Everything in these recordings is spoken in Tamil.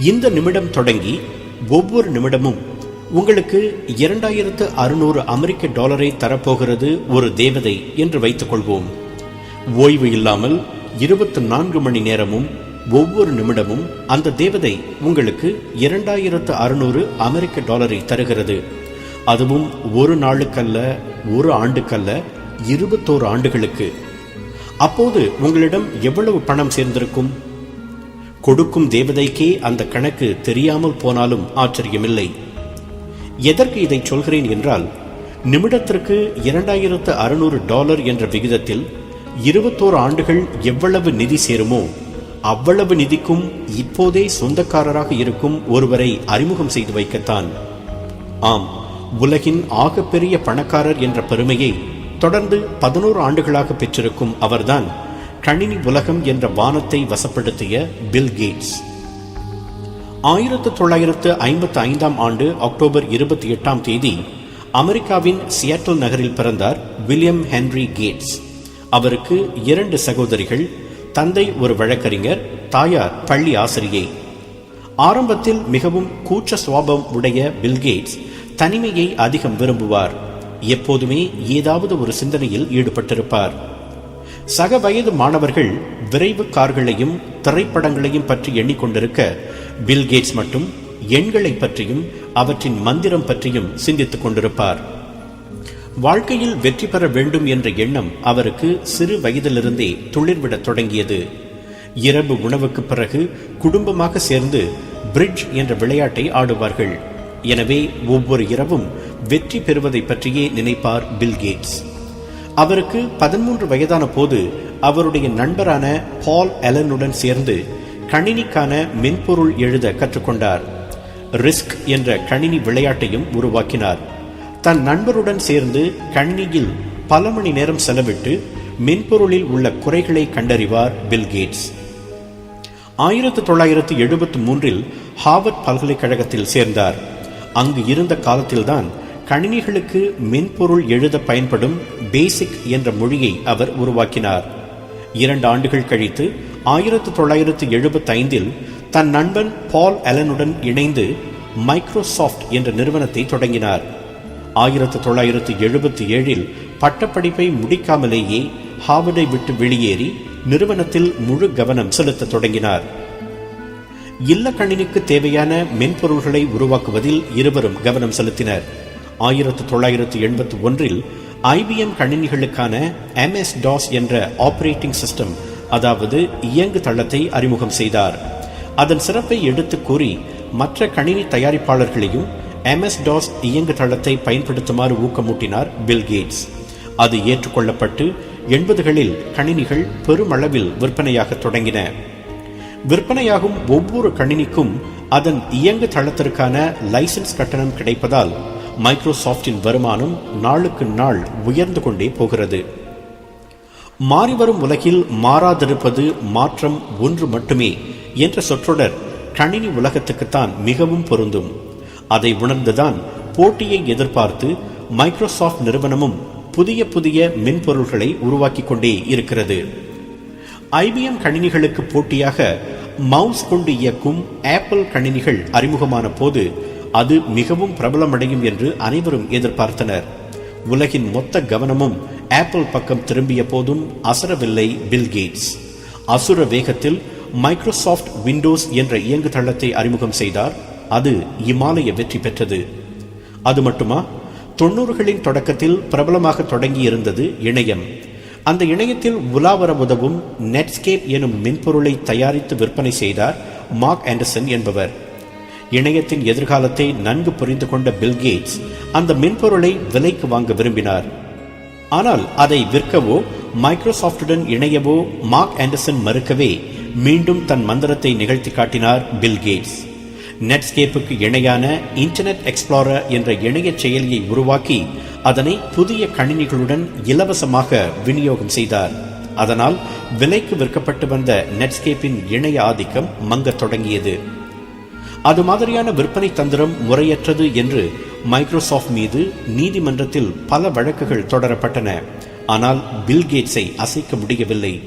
இந்த நிமிடம் தொடங்கி ஒவ்வொரு நிமிடமும் உங்களுக்கு இரண்டாயிரத்து அறுநூறு அமெரிக்க டாலரை தரப்போகிறது ஒரு தேவதை என்று வைத்துக் கொள்வோம் ஓய்வு இல்லாமல் இருபத்தி நான்கு மணி நேரமும் ஒவ்வொரு நிமிடமும் அந்த தேவதை உங்களுக்கு இரண்டாயிரத்து அறுநூறு அமெரிக்க டாலரை தருகிறது. அதுவும் ஒரு நாளுக்கல்ல ஒரு ஆண்டுக்கல்ல இருபத்தோரு ஆண்டுகளுக்கு. அப்போது உங்களிடம் எவ்வளவு பணம் சேர்ந்திருக்கும்? கொடுக்கும் தேவதைக்கே அந்த கணக்கு தெரியாமல் போனாலும் ஆச்சரியமில்லை. எதற்கு இதை சொல்கிறேன் என்றால் நிமிடத்திற்கு இரண்டாயிரத்து அறுநூறு டாலர் என்ற விகிதத்தில் இருபத்தோரு ஆண்டுகள் எவ்வளவு நிதி சேருமோ அவ்வளவு நிதிக்கும் இப்போதே சொந்தக்காரராக இருக்கும் ஒருவரை அறிமுகம் செய்து வைக்கத்தான். ஆம் உலகின் ஆகப்பெரிய பணக்காரர் என்ற பெருமையை தொடர்ந்து பதினோரு ஆண்டுகளாக பெற்றிருக்கும் அவர்தான் கணினி உலகம் என்ற வானத்தை வசப்படுத்திய பில் கேட்ஸ் ஆயிரத்து தொள்ளாயிரத்து ஐம்பத்தி ஐந்தாம் ஆண்டு அக்டோபர் இருபத்தி எட்டாம் தேதி அமெரிக்காவின் சியாட்டல் நகரில் பிறந்தார் வில்லியம் ஹென்ரி கேட்ஸ் அவருக்கு இரண்டு சகோதரிகள் தந்தை ஒரு வழக்கறிஞர் தாயார் பள்ளி ஆசிரியை. ஆரம்பத்தில் மிகவும் கூச்ச சுவாபம் உடைய பில்கேட்ஸ் தனிமையை அதிகம் விரும்புவார். எப்போதுமே ஏதாவது ஒரு சிந்தனையில் ஈடுபட்டிருப்பார். சக வயது மாணவர்கள் விரைவு கார்களையும் திரைப்படங்களையும் பற்றி எண்ணிக்கொண்டிருக்க பில்கேட்ஸ் மட்டும் எண்களை பற்றியும் அவற்றின் மந்திரம் பற்றியும் சிந்தித்துக் கொண்டிருப்பார். வாழ்க்கையில் வெற்றி பெற வேண்டும் என்ற எண்ணம் அவருக்கு சிறு வயதிலிருந்தே துளிர்விடத் தொடங்கியது. இரவு உணவுக்கு பிறகு குடும்பமாக சேர்ந்து பிரிட்ஜ் என்ற விளையாட்டை ஆடுவார்கள். எனவே ஒவ்வொரு இரவும் வெற்றி பெறுவதை பற்றியே நினைப்பார் பில்கேட்ஸ் அவருக்கு பதிமூன்று வயதான போது அவருடைய நண்பரான பால் எலனுடன் சேர்ந்து கணினிக்கான மென்பொருள் எழுத கற்றுக்கொண்டார். ரிஸ்க் என்ற கணினி விளையாட்டையும் உருவாக்கினார். தன் நண்பருடன் சேர்ந்து கணினியில் பல மணி நேரம் செலவிட்டு மென்பொருளில் உள்ள குறைகளை கண்டறிவார் பில்கேட்ஸ் ஆயிரத்து தொள்ளாயிரத்து எழுபத்து மூன்றில் ஹார்வர்ட் பல்கலைக்கழகத்தில் சேர்ந்தார். அங்கு இருந்த காலத்தில்தான் கணினிகளுக்கு மென்பொருள் எழுத பயன்படும் பேசிக் என்ற மொழியை அவர் உருவாக்கினார். இரண்டு ஆண்டுகள் கழித்து ஆயிரத்து தொள்ளாயிரத்து எழுபத்தி ஐந்தில் தன் நண்பன் பால் அலனுடன் இணைந்து மைக்ரோசாஃப்ட் என்ற நிறுவனத்தை தொடங்கினார். ஆயிரத்து தொள்ளாயிரத்து எழுபத்தி ஏழில் பட்டப்படிப்பை முடிக்காமலேயே ஹார்வர்டை விட்டு வெளியேறி நிறுவனத்தில் முழு கவனம் செலுத்த தொடங்கினார். இல்ல கணினிக்கு தேவையான மென்பொருள்களை உருவாக்குவதில் இருவரும் கவனம் செலுத்தினர். ஆயிரத்து தொள்ளாயிரத்து எண்பத்தி ஒன்றில் ஐபிஎம் கணினிகளுக்கான எம்எஸ் டாஸ் என்ற ஆபரேட்டிங் சிஸ்டம் அதாவது இயங்கு தளத்தை அறிமுகம் செய்தார். அதன் சிறப்பை எடுத்து கூறி மற்ற கணினி தயாரிப்பாளர்களையும் எம்எஸ் டாஸ் இயங்கு தளத்தை பயன்படுத்துமாறு ஊக்கமூட்டினார் பில் கேட்ஸ் அது ஏற்றுக்கொள்ளப்பட்டு எண்பதுகளில் கணினிகள் பெருமளவில் விற்பனையாக தொடங்கின. விற்பனையாகும் ஒவ்வொரு கணினிக்கும் அதன் இயங்கு தளத்திற்கான லைசன்ஸ் கட்டணம் கிடைப்பதால் மைக்ரோசாஃப்டின் வருமானம் நாளுக்கு நாள் உயர்ந்து கொண்டே போகிறது. மாறிவரும் உலகில் மாறாதிருப்பது மாற்றம் ஒன்று மட்டுமே என்ற சொற்றொடர் கணினி உலகத்துக்குத்தான் மிகவும் பொருந்தும். அதை உணர்ந்துதான் போட்டியை எதிர்பார்த்து மைக்ரோசாஃப்ட் நிறுவனமும் புதிய புதிய மென்பொருள்களை உருவாக்கி கொண்டே இருக்கிறது. ஐபிஎம் கணினிகளுக்கு போட்டியாக மவுஸ் கொண்டு இயக்கும் ஆப்பிள் கணினிகள் அறிமுகமான போது அது மிகவும் பிரபலமடையும் என்று அனைவரும் எதிர்பார்த்தனர். உலகின் மொத்த கவனமும் ஆப்பிள் பக்கம் திரும்பிய போதும் அசரவில்லை பில் கேட்ஸ் அசுர வேகத்தில் மைக்ரோசாஃப்ட் விண்டோஸ் என்ற இயங்குதளத்தை அறிமுகம் செய்தார். அது இமாலய வெற்றி பெற்றது. அது மட்டுமா? தொண்ணூறுகளின் தொடக்கத்தில் பிரபலமாக தொடங்கியிருந்தது இணையம். அந்த இணையத்தில் உலாவர உதவும் நெட்ஸ்கேப் எனும் மென்பொருளை தயாரித்து விற்பனை செய்தார் மார்க் ஆண்டர்சன் என்பவர். இணையத்தின் எதிர்காலத்தை நன்கு புரிந்து கொண்ட பில்கேட்ஸ் அந்த மென்பொருளை விலைக்கு வாங்க விரும்பினார். ஆனால் அதை விற்கவோ மைக்ரோசாஃப்டுடன் இணையவோ மார்க் ஆண்டர்சன் மறுக்கவே மீண்டும் தன் மந்திரத்தை நிகழ்த்தி காட்டினார் பில்கேட்ஸ் நெட்ஸ்கேப்புக்கு இணையான இன்டர்நெட் எக்ஸ்ப்ளோரர் என்ற இணைய செயலியை உருவாக்கி அதனை புதிய கணினிகளுடன் இலவசமாக விநியோகம் செய்தார். அதனால் விலைக்கு விற்கப்பட்டு வந்த நெட்ஸ்கேப்பின் இணைய ஆதிக்கம் மங்கத் தொடங்கியது. அது மாதிரியான விற்பனை தந்திரம் முறையற்றது என்று மைக்ரோசாஃப்ட் மீது நீதிமன்றத்தில் பல வழக்குகள் தொடரப்பட்டன. ஆனால் பில்கேட்ஸை அசைக்க முடியவில்லை.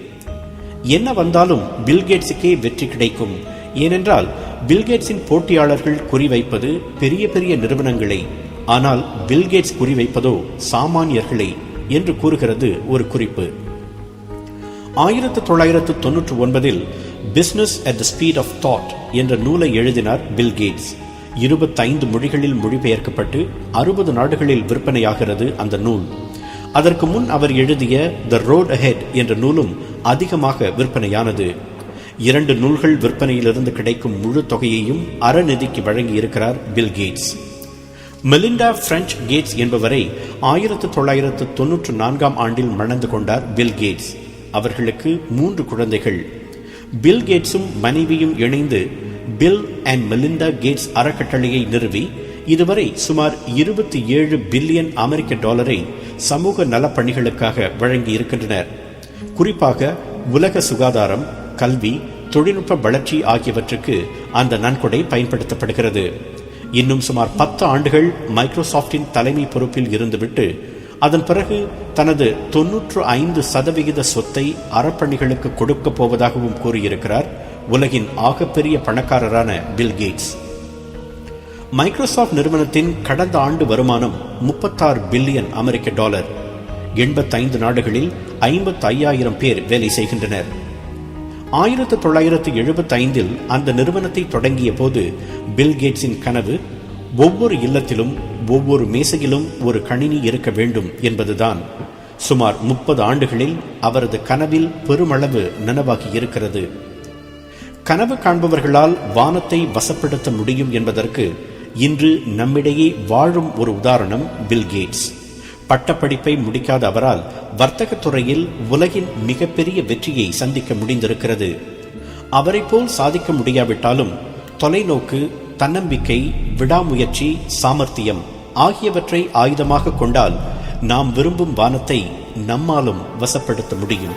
என்ன வந்தாலும் பில்கேட்ஸுக்கே வெற்றி கிடைக்கும். ஏனென்றால் பில்கேட்ஸின் போட்டியாளர்கள் குறிவைப்பது பெரிய பெரிய நிறுவனங்களை ஆனால் பில்கேட்ஸ் குறிவைப்பதோ சாமானியர்களை என்று கூறுகிறது ஒரு குறிப்பு. ஆயிரத்து தொள்ளாயிரத்து தொன்னூற்று ஒன்பதில் business at the speed of thought என்ற நூலை எழுதினார் பில் கேட்ஸ் இருபத்தைந்து மொழிகளில் மொழிபெயர்க்கப்பட்டு அறுபது நாடுகளில் விற்பனையாகிறது அந்த நூல். அதற்கு முன் அவர் எழுதிய த ரோட் அஹெட் என்ற நூலும் அதிகமாக விற்பனையானது. இரண்டு நூல்கள் விற்பனையிலிருந்து கிடைக்கும் முழு தொகையையும் அறநிதிக்கு வழங்கி இருக்கிறார் Bill Gates Melinda French Gates என்பவரை ஆயிரத்து தொள்ளாயிரத்து தொன்னூற்று நான்காம் ஆண்டில் மணந்து கொண்டார் பில் கேட்ஸ் அவர்களுக்கு மூன்று குழந்தைகள். பில் கேட்ஸும் மனைவியும் இணைந்து பில் அண்ட் மெலிந்தா கேட்ஸ் அறக்கட்டளையை நிறுவி இதுவரை சுமார் இருபத்தி ஏழு பில்லியன் அமெரிக்க டாலரை சமூக நலப்பணிகளுக்காக வழங்கி இருக்கின்றனர் குறிப்பாக உலக சுகாதாரம் கல்வி தொழில்நுட்ப வளர்ச்சி ஆகியவற்றுக்கு அந்த நன்கொடை பயன்படுத்தப்படுகிறது. இன்னும் சுமார் பத்து ஆண்டுகள் மைக்ரோசாப்டின் தலைமை பொறுப்பில் இருந்துவிட்டு அதன் பிறகு தனது தொன்னூற்று ஐந்து சதவிகித சொத்தை அறப்பணிகளுக்கு கொடுக்கப் போவதாகவும் கூறியிருக்கிறார் உலகின் ஆகப்பெரிய பணக்காரரான பில் கேட்ஸ் மைக்ரோசாப்ட் நிறுவனத்தின் கடந்த ஆண்டு வருமானம் முப்பத்தாறு பில்லியன் அமெரிக்க டாலர். எண்பத்தைந்து நாடுகளில் ஐம்பத்தி ஐயாயிரம் பேர் வேலை செய்கின்றனர். ஆயிரத்து தொள்ளாயிரத்து எழுபத்தைந்தில் அந்த நிறுவனத்தை தொடங்கிய போது பில் கேட்ஸின் கனவு ஒவ்வொரு இல்லத்திலும் ஒவ்வொரு மேசையிலும் ஒரு கணினி இருக்க வேண்டும் என்பதுதான். சுமார் முப்பது ஆண்டுகளில் அவரது கனவில் பெருமளவு நனவாகி இருக்கிறது. கனவு காண்பவர்களால் வானத்தை வசப்படுத்த முடியும் என்பதற்கு இன்று நம்மிடையே வாழும் ஒரு உதாரணம் பில் கேட்ஸ். பட்டப்படிப்பை முடிக்காத அவரால் வர்த்தகத்துறையில் உலகின் மிகப்பெரிய வெற்றியை சந்திக்க முடிந்திருக்கிறது. அவரை போல் சாதிக்க முடியாவிட்டாலும் தொலைநோக்கு தன்னம்பிக்கை விடாமுயற்சி சாமர்த்தியம் ஆகியவற்றை ஆயுதமாக கொண்டால் நாம் விரும்பும் வானத்தை நம்மாலும் வசப்படுத்த முடியும்.